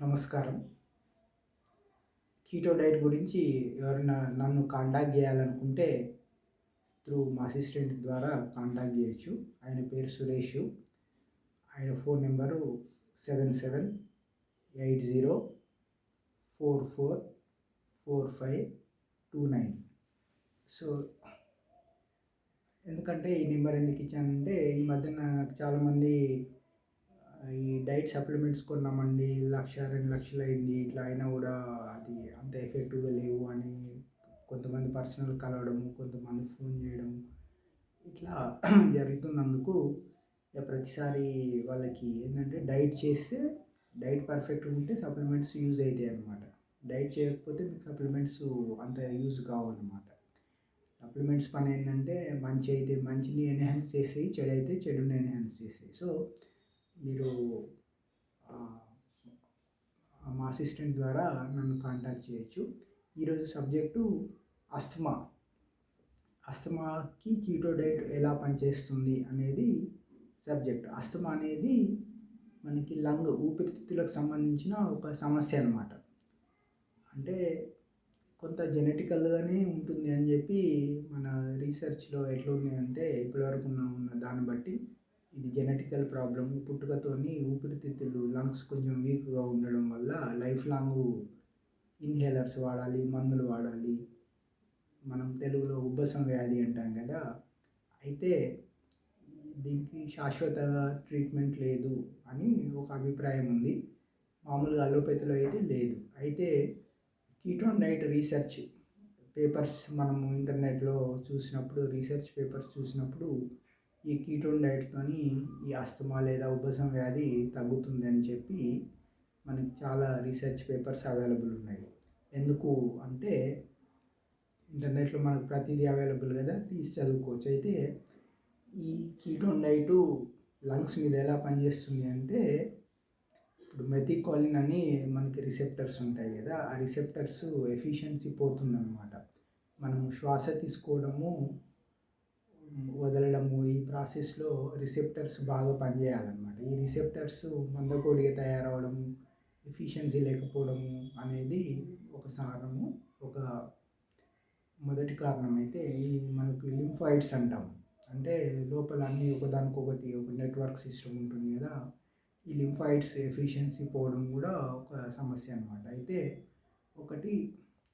నమస్కారం. Keto diet గురించి ఎవరైనా నన్ను కాంటాక్ట్ చేయాలనుకుంటే త్రూ మా అసిస్టెంట్ ద్వారా కాంటాక్ట్ చేయొచ్చు. ఆయన పేరు సురేష్. ఆయన phone number seven seven eight zero four four four five two nine so ఎందుకంటే ఈ నెంబర్ ఎందుకు ఇచ్చానంటే ఈ మధ్యన నాకు చాలామంది ఈ డైట్ సప్లిమెంట్స్ కొన్నామండి లక్ష రెండు లక్షలు అయింది. ఇట్లా అయినా కూడా అది అంత ఎఫెక్టివ్గా లేవు అని కొంతమంది పర్సనల్ కలవడం కొంతమంది ఫోన్ చేయడం ఇట్లా జరుగుతున్నందుకు ఇక ప్రతిసారి వాళ్ళకి ఏంటంటే డైట్ చేస్తే డైట్ పర్ఫెక్ట్గా ఉంటే సప్లిమెంట్స్ యూజ్ అవుతాయి అన్నమాట. డైట్ చేయకపోతే మీకు సప్లిమెంట్స్ అంత యూజ్ కావు అనమాట సప్లిమెంట్స్ పని ఏంటంటే మంచి అయితే మంచిని ఎన్హాన్స్ చేసేవి చెడు అయితే చెడుని ఎన్హాన్స్ చేసేవి సో మీరు మా అసిస్టెంట్ ద్వారా నన్ను కాంటాక్ట్ చేయొచ్చు. ఈరోజు సబ్జెక్టు అస్థమా. అస్తమాకి కీటో డైట్ ఎలా పనిచేస్తుంది అనేది సబ్జెక్ట్. అస్తమా అనేది మనకి లంగ్ ఊపిరితిత్తులకు సంబంధించిన ఒక సమస్య అన్నమాట. అంటే కొంత జెనెటికల్గానే ఉంటుంది అని చెప్పి మన రీసెర్చ్లో ఎట్లా ఉంది అంటే ఇప్పటివరకు ఉన్న దాన్ని బట్టి ఇది జెనెటికల్ ప్రాబ్లం పుట్టుకతోని ఊపిరితిత్తులు లంగ్స్ కొంచెం వీక్గా ఉండడం వల్ల లైఫ్ లాంగ్ ఇన్హేలర్స్ వాడాలి మందులు వాడాలి. మనం తెలుగులో ఉబ్బసం వ్యాధి అంటాం కదా. అయితే దీనికి శాశ్వత ట్రీట్మెంట్ లేదు అని ఒక అభిప్రాయం ఉంది. మామూలుగా అలోపతిలో అయితే లేదు. అయితే కీటోన్ డైట్ రీసెర్చ్ పేపర్స్ మనము ఇంటర్నెట్లో చూసినప్పుడు రీసెర్చ్ పేపర్స్ చూసినప్పుడు ఈ కీటోన్ డైట్తోని ఈ అస్తమా లేదా ఉబ్బసం వ్యాధి తగ్గుతుంది అని చెప్పి మనకి చాలా రీసెర్చ్ పేపర్స్ అవైలబుల్ ఉన్నాయి. ఎందుకు అంటే ఇంటర్నెట్లో మనకు ప్రతిదీ అవైలబుల్ కదా తీసి చదువుకోవచ్చు. అయితే ఈ కీటోన్ డైటు లంగ్స్ మీద ఎలా పనిచేస్తుంది అంటే ఇప్పుడు మెథికాలిన్ అని మనకి రిసెప్టర్స్ ఉంటాయి కదా ఆ రిసెప్టర్స్ ఎఫిషియన్సీ పోతుందన్నమాట. మనం శ్వాస తీసుకోవడము ఆసిస్లో ప్రాసెస్లో రిసెప్టర్స్ బాగా పనిచేయాలన్నమాట. ఈ రిసెప్టర్స్ మందకోడిగా తయారవడం ఎఫిషియన్సీ లేకపోవడము అనేది ఒక సారము ఒక మొదటి కారణం అయితే ఈ మనకి లింఫాయిడ్స్ అంటాం. అంటే లోపల అన్ని ఒకదానికొకటి ఒక నెట్వర్క్ సిస్టమ్ ఉంటుంది కదా. ఈ లింఫాయిడ్స్ ఎఫిషియన్సీ పోవడం కూడా ఒక సమస్య అనమాట అయితే ఒకటి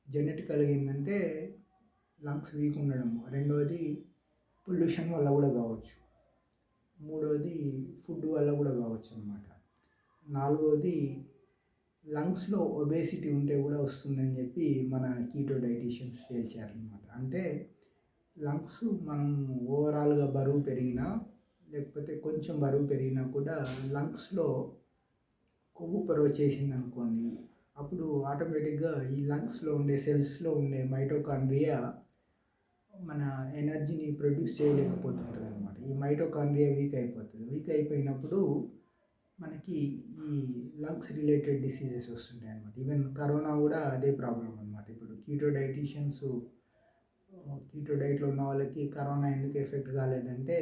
జెనెటికల్గా ఏంటంటే లంగ్స్ వీక్ ఉండడం. రెండవది పొల్యూషన్ వల్ల కూడా కావచ్చు. మూడవది ఫుడ్ వల్ల కూడా కావచ్చు అనమాట నాలుగవది లంగ్స్లో ఒబేసిటీ ఉంటే కూడా వస్తుందని చెప్పి మన కీటో డైటీషియన్స్ తేల్చారనమాట అంటే లంగ్స్ మనం ఓవరాల్గా బరువు పెరిగినా లేకపోతే కొంచెం బరువు పెరిగినా కూడా లంగ్స్లో కొవ్వు పొరవ చేసింది అనుకోండి అప్పుడు ఆటోమేటిక్గా ఈ లంగ్స్లో ఉండే సెల్స్లో ఉండే మైటోకాండ్రియా మన ఎనర్జీని ప్రొడ్యూస్ చేయలేకపోతుంటుంది ఈ మైటోకాండ్రియా వీక్ అయిపోతుంది. వీక్ అయిపోయినప్పుడు మనకి ఈ లంగ్స్ రిలేటెడ్ డిసీజెస్ వస్తుంటాయి అనమాట ఈవెన్ కరోనా కూడా అదే ప్రాబ్లం అనమాట ఇప్పుడు కీటో డైటీషియన్స్ కీటో డైట్లో ఉన్న వాళ్ళకి కరోనా ఎందుకు ఎఫెక్ట్ కాలేదంటే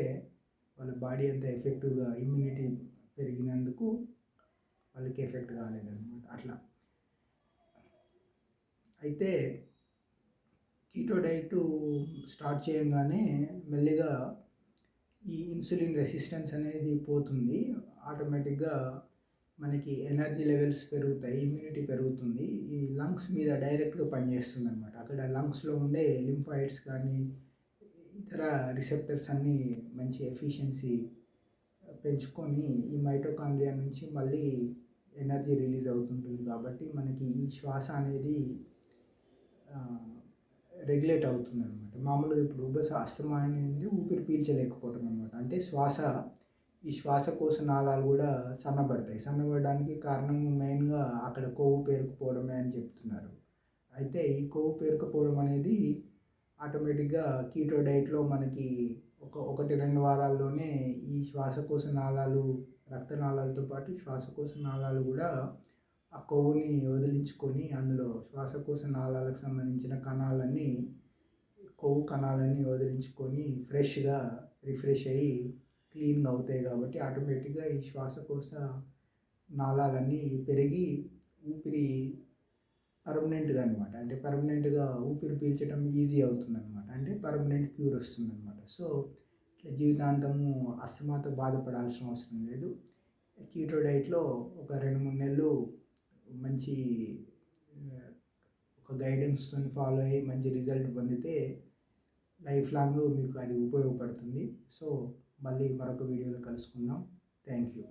వాళ్ళ బాడీ అంత ఎఫెక్టివ్గా ఇమ్యూనిటీ పెరిగినందుకు వాళ్ళకి ఎఫెక్ట్ కాలేదన్నమాట. అట్లా. అయితే కీటో డైట్ స్టార్ట్ చేయగానే మెల్లిగా ఈ ఇన్సులిన్ రెసిస్టెన్స్ అనేది పోతుంది. ఆటోమేటిక్గా మనకి ఎనర్జీ లెవెల్స్ పెరుగుతాయి ఇమ్యూనిటీ పెరుగుతుంది. ఈ లంగ్స్ మీద డైరెక్ట్గా పనిచేస్తుంది అనమాట అక్కడ లంగ్స్లో ఉండే లింఫాయిడ్స్ కానీ ఇతర రిసెప్టర్స్ అన్నీ మంచి ఎఫిషియన్సీ పెంచుకొని ఈ మైటోకాండ్రియా నుంచి మళ్ళీ ఎనర్జీ రిలీజ్ అవుతుంటుంది. కాబట్టి మనకి ఈ శ్వాస అనేది రెగ్యులేట్ అవుతుంది అనమాట మామూలుగా ఇప్పుడు ఊబస్ అస్తమా అనేది ఊపిరి పీల్చలేకపోవడం అనమాట అంటే శ్వాస ఈ శ్వాసకోశ నాళాలు కూడా సన్నబడతాయి. సన్నబడడానికి కారణం మెయిన్గా అక్కడ కొవ్వు పేరుకుపోవడమే అని చెప్తున్నారు. అయితే ఈ కొవ్వు పేరుకుపోవడం అనేది ఆటోమేటిక్గా కీటో డైట్లో మనకి ఒక ఒకటి రెండు వారాల్లోనే ఈ శ్వాసకోశ నాళాలు రక్తనాళాలతో పాటు శ్వాసకోశ నాళాలు కూడా ఆ కొవ్వుని వదిలించుకొని అందులో శ్వాసకోశ నాళాలకు సంబంధించిన కణాలన్నీ కొవ్వు కణాలన్నీ వదిలించుకొని ఫ్రెష్గా రిఫ్రెష్ అయ్యి క్లీన్గా అవుతాయి కాబట్టి ఆటోమేటిక్గా ఈ శ్వాసకోశ నాళాలన్నీ పెరిగి ఊపిరి పర్మనెంట్గా అనమాట అంటే పర్మనెంట్గా ఊపిరి పీల్చడం ఈజీ అవుతుంది అనమాట అంటే పర్మనెంట్ క్యూర్ వస్తుంది అనమాట సో ఇట్లా జీవితాంతము అస్తమాతో బాధపడాల్సిన అవసరం లేదు. కీటో డైట్లో ఒక రెండు మూడు నెలలు మంచి ఒక గైడెన్స్తో ఫాలో అయ్యి మంచి రిజల్ట్ పొందితే లైఫ్ లాంగ్ మీకు అది ఉపయోగపడుతుంది. సో మళ్ళీ మరొక వీడియోలో కలుసుకుందాం. Thank you